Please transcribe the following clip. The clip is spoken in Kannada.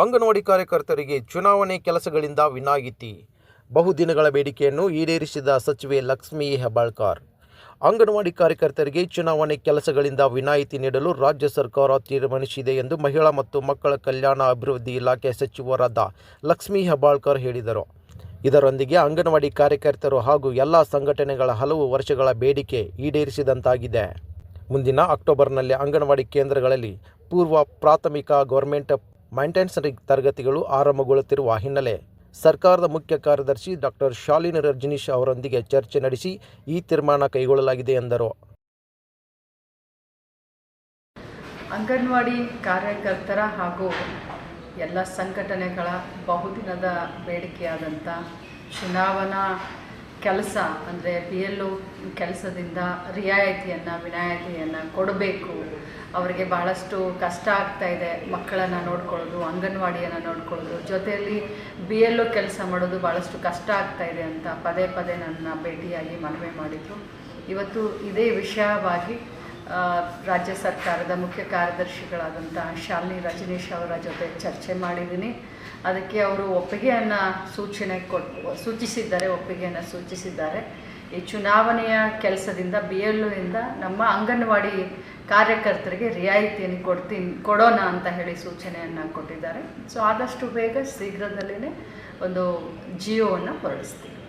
ಅಂಗನವಾಡಿ ಕಾರ್ಯಕರ್ತರಿಗೆ ಚುನಾವಣೆ ಕೆಲಸಗಳಿಂದ ವಿನಾಯಿತಿ. ಬಹುದಿನಗಳ ಬೇಡಿಕೆಯನ್ನು ಈಡೇರಿಸಿದ ಸಚಿವೆ ಲಕ್ಷ್ಮೀ ಹೆಬ್ಬಾಳ್ಕರ್, ಅಂಗನವಾಡಿ ಕಾರ್ಯಕರ್ತರಿಗೆ ಚುನಾವಣೆ ಕೆಲಸಗಳಿಂದ ವಿನಾಯಿತಿ ನೀಡಲು ರಾಜ್ಯ ಸರ್ಕಾರ ತೀರ್ಮಾನಿಸಿದೆ ಎಂದು ಮಹಿಳಾ ಮತ್ತು ಮಕ್ಕಳ ಕಲ್ಯಾಣ ಅಭಿವೃದ್ಧಿ ಇಲಾಖೆ ಸಚಿವರಾದ ಲಕ್ಷ್ಮೀ ಹೆಬ್ಬಾಳ್ಕರ್ ಹೇಳಿದರು. ಇದರೊಂದಿಗೆ ಅಂಗನವಾಡಿ ಕಾರ್ಯಕರ್ತರು ಹಾಗೂ ಎಲ್ಲ ಸಂಘಟನೆಗಳ ಹಲವು ವರ್ಷಗಳ ಬೇಡಿಕೆ ಈಡೇರಿಸಿದಂತಾಗಿದೆ. ಮುಂದಿನ ಅಕ್ಟೋಬರ್ನಲ್ಲಿ ಅಂಗನವಾಡಿ ಕೇಂದ್ರಗಳಲ್ಲಿ ಪೂರ್ವ ಪ್ರಾಥಮಿಕ ಗೌರ್ಮೆಂಟ್ ಮೈಂಟೆನೆನ್ಸ್ ತರಗತಿಗಳು ಆರಂಭಗೊಳ್ಳುತ್ತಿರುವ ಹಿನ್ನೆಲೆ ಸರ್ಕಾರದ ಮುಖ್ಯ ಕಾರ್ಯದರ್ಶಿ ಡಾಕ್ಟರ್ ಶಾಲಿನ ರಜನೀಶ್ ಅವರೊಂದಿಗೆ ಚರ್ಚೆ ನಡೆಸಿ ಈ ತೀರ್ಮಾನ ಕೈಗೊಳ್ಳಲಾಗಿದೆ ಎಂದರು. ಅಂಗನವಾಡಿ ಕಾರ್ಯಕರ್ತರ ಹಾಗೂ ಎಲ್ಲ ಸಂಘಟನೆಗಳ ಬಹುದಿನದ ಬೇಡಿಕೆಯಾದಂಥ ಚುನಾವಣಾ ಕೆಲಸ, ಅಂದರೆ ಬಿ ಎಲ್ ಕೆಲಸದಿಂದ ರಿಯಾಯಿತಿಯನ್ನು, ವಿನಾಯಿತಿಯನ್ನು ಕೊಡಬೇಕು. ಅವರಿಗೆ ಭಾಳಷ್ಟು ಕಷ್ಟ ಆಗ್ತಾ ಇದೆ ಮಕ್ಕಳನ್ನು ನೋಡ್ಕೊಳ್ಳೋದು, ಅಂಗನವಾಡಿಯನ್ನು ನೋಡ್ಕೊಳ್ಳೋದು. ಜೊತೆಯಲ್ಲಿ ಬಿ ಎಲ್ ಕೆಲಸ ಮಾಡೋದು ಭಾಳಷ್ಟು ಕಷ್ಟ ಆಗ್ತಾ ಇದೆ ಅಂತ ಪದೇ ಪದೇ ನನ್ನ ಭೇಟಿಯಾಗಿ ಮನವಿ ಮಾಡಿದರು. ಇವತ್ತು ಇದೇ ವಿಷಯವಾಗಿ ರಾಜ್ಯ ಸರ್ಕಾರದ ಮುಖ್ಯ ಕಾರ್ಯದರ್ಶಿಗಳಾದಂಥ ಶಾಲಿನಿ ರಜನೀಶ್ ಅವರ ಜೊತೆ ಚರ್ಚೆ ಮಾಡಿದ್ದೀನಿ. ಅದಕ್ಕೆ ಅವರು ಒಪ್ಪಿಗೆಯನ್ನು ಸೂಚನೆ ಕೊಟ್ಟು ಸೂಚಿಸಿದ್ದಾರೆ, ಒಪ್ಪಿಗೆಯನ್ನು ಸೂಚಿಸಿದ್ದಾರೆ. ಈ ಚುನಾವಣೆಯ ಕೆಲಸದಿಂದ ಬಿ ಎಲ್ ನಮ್ಮ ಅಂಗನವಾಡಿ ಕಾರ್ಯಕರ್ತರಿಗೆ ರಿಯಾಯಿತಿಯನ್ನು ಕೊಡ್ತೀನಿ, ಕೊಡೋಣ ಅಂತ ಹೇಳಿ ಸೂಚನೆಯನ್ನು ಕೊಟ್ಟಿದ್ದಾರೆ. ಸೊ ಆದಷ್ಟು ಬೇಗ ಶೀಘ್ರದಲ್ಲೇ ಒಂದು ಜಿಯೋವನ್ನು ಹೊರಡಿಸ್ತೀವಿ